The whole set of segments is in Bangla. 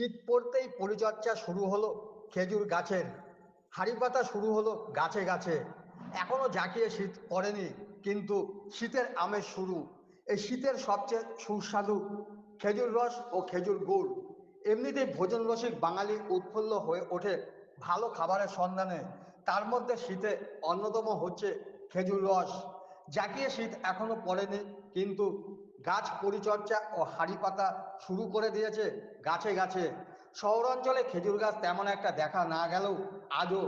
শীত পড়তেই পরিচর্যা শুরু হলো খেজুর গাছের। হাড়ি পাতা শুরু হলো গাছে গাছে। এখনও জাঁকিয়ে শীত পড়েনি, কিন্তু শীতের আমেজ শুরু। এই শীতের সবচেয়ে সুস্বাদু খেজুর রস ও খেজুর গুড়। এমনিতেই ভোজন রসিক বাঙালি উৎফুল্ল হয়ে ওঠে ভালো খাবারের সন্ধানে। তার মধ্যে শীতে অন্যতম হচ্ছে খেজুর রস। জাঁকিয়ে শীত এখনও পড়েনি, কিন্তু গাছ পরিচর্যা ও হাড়ি পাতা শুরু করে দিয়েছে গাছে গাছে। শহরাঞ্চলে খেজুর গাছ তেমন একটা দেখা না গেলেও আজও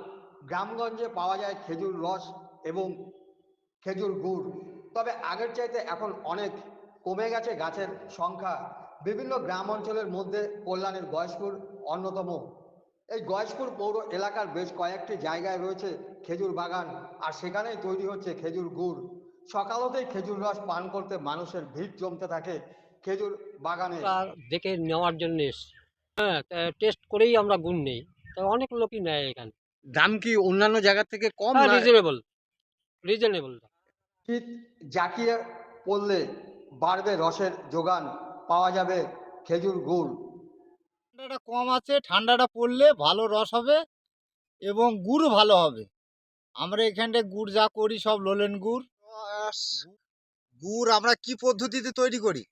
গ্রামগঞ্জে পাওয়া যায় খেজুর রস এবং খেজুর গুড়। তবে আগের চাইতে এখন অনেক কমে গেছে গাছের সংখ্যা। বিভিন্ন গ্রাম অঞ্চলের মধ্যে কল্যাণের গয়েশপুর অন্যতম। এই গয়েশপুর পৌর এলাকার বেশ কয়েকটি জায়গায় রয়েছে খেজুর বাগান, আর সেখানেই তৈরি হচ্ছে খেজুর গুড়। সকাল হতেই খেজুর রস পান করতে মানুষের ভিড় জমতে থাকে খেজুর বাগানে। দেখে নেওয়ার জন্য এসছি। হ্যাঁ টেস্ট করেই আমরা গুণ নেই। তো অনেক লোকই নেয় এখানে। দাম কি অন্যান্য জায়গা থেকে কম হ্যাঁ রিজনেবল রিজনেবল শীত জাকিয়ে পড়লে বাড়বে রসের যোগান পাওয়া যাবে খেজুর গুড়। ঠান্ডাটা কম আছে ঠান্ডাটা পড়লে ভালো রস হবে এবং গুড় ভালো হবে। আমরা এখানটায় গুড় যা করি সব লোলেন গুড়। গুড় আমরা কি পদ্ধতিতে তৈরি করি?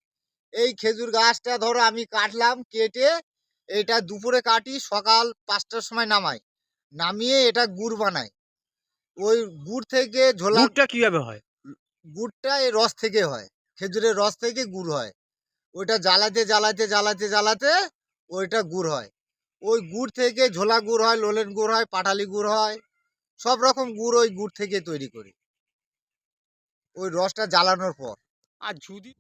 এই খেজুর গাছটা ধরো আমি কাটলাম কেটে এটা দুপুরে কাটি সকাল পাঁচটার সময় নামাই। নামিয়ে এটা গুড় বানাই। ওই গুড় থেকে ঝোলা গুড়টা কীভাবে হয়? গুড়টা এই রস থেকে হয়। খেজুরের রস থেকে গুড় হয়। ওইটা জ্বালাতে জ্বালাতে জ্বালাতে জ্বালাতে ওইটা গুড় হয়। ওই গুড় থেকে ঝোলা গুড় হয় লোলেন গুড় হয় পাটালি গুড় হয় সব রকম গুড় ওই গুড় থেকে তৈরি করি। ওই রসটা জ্বালানোর পর। আর যদি